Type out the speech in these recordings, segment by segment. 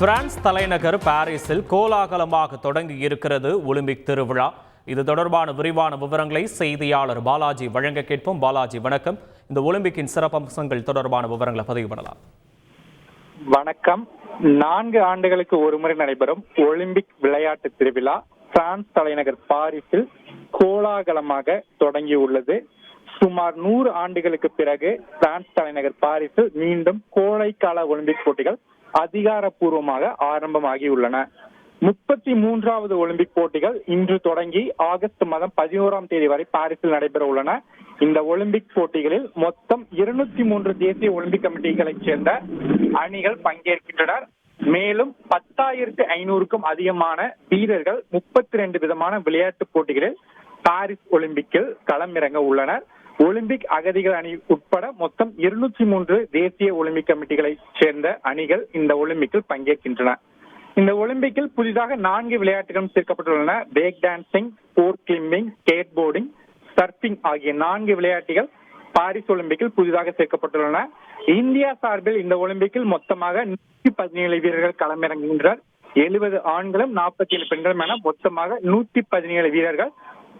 France தலைநகர் பாரிஸில் கோலாகலமாக தொடங்கி இருக்கிறது ஒலிம்பிக் திருவிழா. இது தொடர்பான விரிவான விவரங்களை செய்தியாளர் பாலாஜி வழங்க கேட்போம். பாலாஜி வணக்கம். இந்த ஒலிம்பிக்கின் சிறப்பம்சங்கள் தொடர்பான விவரங்களை பதிவு பண்ணலாம். வணக்கம். நான்கு ஆண்டுகளுக்கு ஒருமுறை நடைபெறும் ஒலிம்பிக் விளையாட்டு திருவிழா பிரான்ஸ் தலைநகர் பாரிஸில் கோலாகலமாக தொடங்கியுள்ளது. சுமார் நூறு ஆண்டுகளுக்கு பிறகு பிரான்ஸ் தலைநகர் பாரிஸில் மீண்டும் கோடைக்கால ஒலிம்பிக் போட்டிகள் அதிகாரப்பூர்வமாக ஆரம்பமாகியுள்ளன. முப்பத்தி மூன்றாவது ஒலிம்பிக் போட்டிகள் இன்று தொடங்கி ஆகஸ்ட் மாதம் பதினோராம் தேதி வரை பாரிஸில் நடைபெற உள்ளன இந்த ஒலிம்பிக் போட்டிகளில் மொத்தம் இருநூத்தி மூன்று தேசிய ஒலிம்பிக் கமிட்டிகளைச் சேர்ந்த அணிகள் பங்கேற்கின்றனர். மேலும் பத்தாயிரத்து ஐநூறுக்கும் அதிகமான வீரர்கள் முப்பத்தி ரெண்டு விதமான விளையாட்டுப் போட்டிகளில் பாரிஸ் ஒலிம்பிக்கில் களமிறங்க உள்ளனர். ஒலிம்பிக் அகதிகள் அணி உட்பட மொத்தம் இருநூற்றி மூன்று தேசிய ஒலிம்பிக் கமிட்டிகளை சேர்ந்த அணிகள் இந்த ஒலிம்பிக்கில் பங்கேற்கின்றன. இந்த ஒலிம்பிக்கில் புதிதாக நான்கு விளையாட்டுகளும் சேர்க்கப்பட்டுள்ளன. Break dancing sport climbing skateboarding surfing ஆகிய நான்கு விளையாட்டுகள் பாரிஸ் ஒலிம்பிக்கில் புதிதாக சேர்க்கப்பட்டுள்ளன. இந்தியா சார்பில் இந்த ஒலிம்பிக்கில் மொத்தமாக நூற்றி பதினேழு வீரர்கள் களமிறங்குகின்றனர். எழுபது ஆண்களும் நாற்பத்தி ஏழு பெண்களும் என மொத்தமாக நூத்தி பதினேழு வீரர்கள்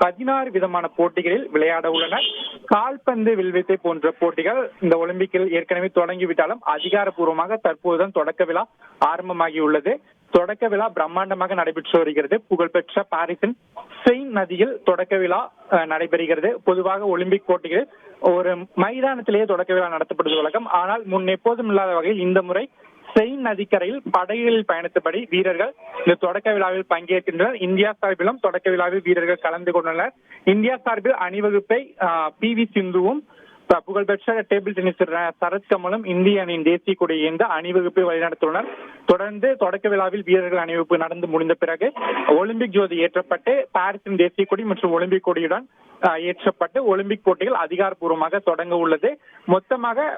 பதினாறு விதமான போட்டிகளில் விளையாட உள்ளனர். கால்பந்து வில்வித்தை போன்ற போட்டிகள் இந்த ஒலிம்பிக்கில் ஏற்கனவே தொடங்கிவிட்டாலும் அதிகாரப்பூர்வமாக தற்போதுதான் தொடக்க விழா ஆரம்பமாகியுள்ளது. தொடக்க விழா பிரம்மாண்டமாக நடைபெற்று வருகிறது. புகழ்பெற்ற பாரிஸின் செயின் நதியில் தொடக்க விழா நடைபெறுகிறது. பொதுவாக ஒலிம்பிக் போட்டிகளில் ஒரு மைதானத்திலேயே தொடக்க விழா நடத்தப்படுவது வழக்கம். ஆனால் முன் எப்போதும் இல்லாத வகையில் இந்த முறை செயின் நதிக்கரையில் படகுகளில் பயணித்தபடி வீரர்கள் இந்த தொடக்க விழாவில் பங்கேற்கின்றனர். இந்தியா சார்பிலும் தொடக்க விழாவில் வீரர்கள் கலந்து கொண்டுள்ளனர் இந்தியா சார்பில் அணிவகுப்பை பி வி சிந்துவும் புகழ்பெற்ற டேபிள் டென்னிஸ் வீரர் சரத் கமலும் இந்திய அணியின் தேசிய கொடியை ஏந்த அணிவகுப்பை வழிநடத்தியுள்ளனர். தொடர்ந்து தொடக்க விழாவில் வீரர்கள் அணிவகுப்பு நடந்து முடிந்த பிறகு ஒலிம்பிக் ஜோதி ஏற்றப்பட்டு பாரிஸின் தேசிய கொடி மற்றும் ஒலிம்பிக் கொடியுடன் ஏற்றப்பட்டு ஒலிம்பிக் போட்டிகள் அதிகாரப்பூர்வமாக தொடங்க உள்ளது. மொத்தமாக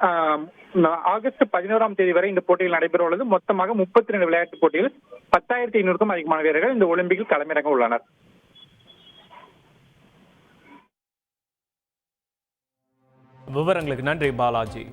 ஆகஸ்ட் பதினோராம் தேதி வரை இந்த போட்டிகள் நடைபெற உள்ளது. மொத்தமாக முப்பத்தி ரெண்டு விளையாட்டுப் போட்டிகள் பத்தாயிரத்தி ஐநூறுக்கும் அதிகமான வீரர்கள் இந்த ஒலிம்பிக்கில் களமிறங்க உள்ளனர். விவரங்களுக்கு நன்றி பாலாஜி.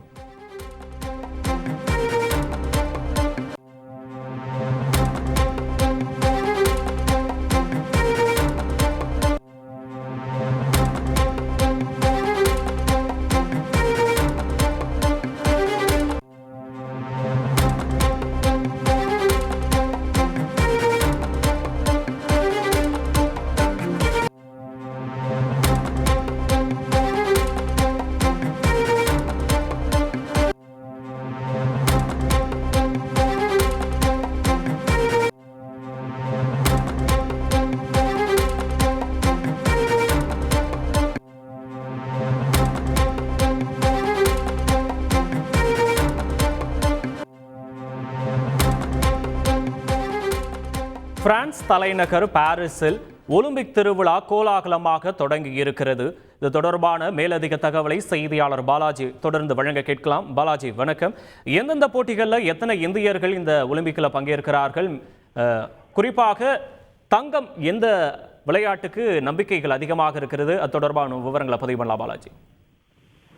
பிரான்ஸ் தலைநகர் பாரிஸில் ஒலிம்பிக் திருவிழா கோலாகலமாக தொடங்கி இருக்கிறது. இது தொடர்பான மேலதிக தகவலை செய்தியாளர் பாலாஜி தொடர்ந்து வழங்க கேட்கலாம். பாலாஜி வணக்கம். எந்தெந்த போட்டிகளில் எத்தனை இந்தியர்கள் இந்த ஒலிம்பிக்கில் பங்கேற்கிறார்கள்? குறிப்பாக தங்கம் எந்த விளையாட்டுக்கு நம்பிக்கைகள் அதிகமாக இருக்கிறது? அது தொடர்பான விவரங்களை பதிவு பண்ணலாம் பாலாஜி.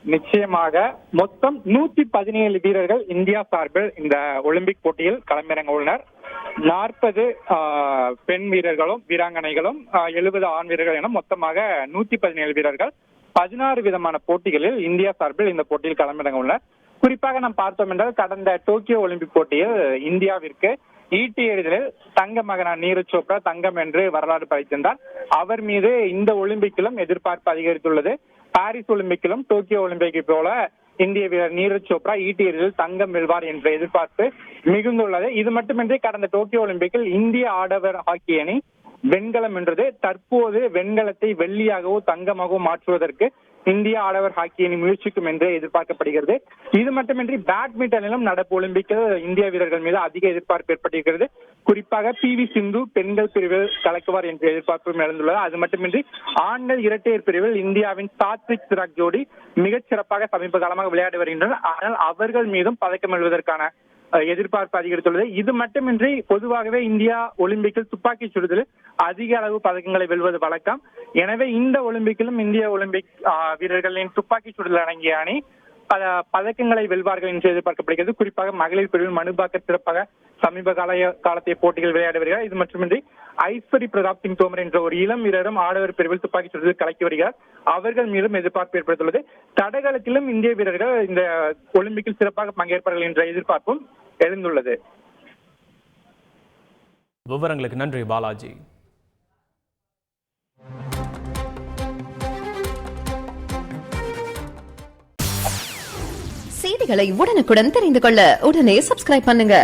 நிச்சயமாக மொத்தம் நூத்தி பதினேழு வீரர்கள் இந்தியா சார்பில் இந்த ஒலிம்பிக் போட்டியில் களமிறங்க உள்ளனர். நாற்பது பெண் வீரர்களும் வீராங்கனைகளும் எழுபது ஆண் வீரர்கள் என மொத்தமாக நூத்தி பதினேழு வீரர்கள் பதினாறு விதமான போட்டிகளில் இந்தியா சார்பில் இந்த போட்டியில் களமிறங்க உள்ளனர். குறிப்பாக நாம் பார்த்தோம் என்றால் கடந்த டோக்கியோ ஒலிம்பிக் போட்டியில் இந்தியாவிற்கு ஈட்டி எறிதலில் தங்க மகனார் நீரஜ் சோப்ரா தங்கம் என்று வரலாறு படைத்திருந்தார். அவர் மீது இந்த ஒலிம்பிக்கிலும் எதிர்பார்ப்பு அதிகரித்துள்ளது. பாரிஸ் ஒலிம்பிக்கிலும் டோக்கியோ ஒலிம்பிக்கை போல இந்திய வீரர் நீரஜ் சோப்ரா ஈட்டி தங்கம் வெல்வார் என்ற எதிர்பார்ப்பு மிகுந்துள்ளது. இது மட்டுமின்றி கடந்த டோக்கியோ ஒலிம்பிக்கில் இந்திய ஆடவர் ஹாக்கி அணி வெண்கலம் என்றது தற்போது வெண்கலத்தை வெள்ளியாகவோ தங்கமாகவோ மாற்றுவதற்கு இந்திய ஆடவர் ஹாக்கி அணி முயற்சிக்கும் என்று எதிர்பார்க்கப்படுகிறது. இது மட்டுமின்றி பேட்மிண்டனிலும் நடப்பு ஒலிம்பிக்கில் இந்திய வீரர்கள் மீது அதிக எதிர்பார்ப்பு ஏற்பட்டிருக்கிறது. குறிப்பாக பி வி சிந்து பெண்கள் பிரிவில் கலக்குவார் என்ற எதிர்பார்ப்பும் எழுந்துள்ளது. அது மட்டுமின்றி ஆண்கள் இரட்டையர் பிரிவில் இந்தியாவின் சாத்விக் சிராக் ஜோடி மிகச் சிறப்பாக சமீப காலமாக விளையாடி வருகின்றனர். ஆனால் அவர்கள் மீதும் பதக்கம் எழுவதற்கான எதிர்பார்ப்பு அதிகரித்துள்ளது. இது மட்டுமின்றி பொதுவாகவே இந்தியா ஒலிம்பிக்கில் துப்பாக்கி சுடுதலில் அதிக அளவு பதக்கங்களை வெல்வது வழக்கம். எனவே இந்த ஒலிம்பிக்கிலும் இந்திய ஒலிம்பிக் ஆஹ், வீரர்களின் துப்பாக்கி சுடுதல் அடங்கிய அணி பல பதக்கங்களை வெல்வார்கள் என்று எதிர்பார்க்கப்படுகிறது. குறிப்பாக மகளிர் பிரிவில் மனுபாக்கர் சிறப்பாக சமீப கால காலத்திய போட்டிகள் விளையாடி வருகிறார் இது மட்டுமின்றி ஐஸ்வரி பிரதாப் சிங் தோமர் என்ற ஒரு இளம் வீரரும் ஆடவர் பிரிவில் துப்பாக்கி சுடுதல் கலக்கி வருகிறார். அவர்கள் மீதும் எதிர்பார்ப்பு ஏற்படுத்துள்ளது. தடகளத்திலும் இந்திய வீரர்கள் இந்த ஒலிம்பிக்கில் சிறப்பாக பங்கேற்பார்கள் என்ற எதிர்பார்ப்பும் எழுந்துள்ளது. விவரங்களுக்கு நன்றி பாலாஜி. செய்திகளை உடனுக்குடன் தெரிந்து கொள்ள உடனே சப்ஸ்கிரைப் பண்ணுங்க.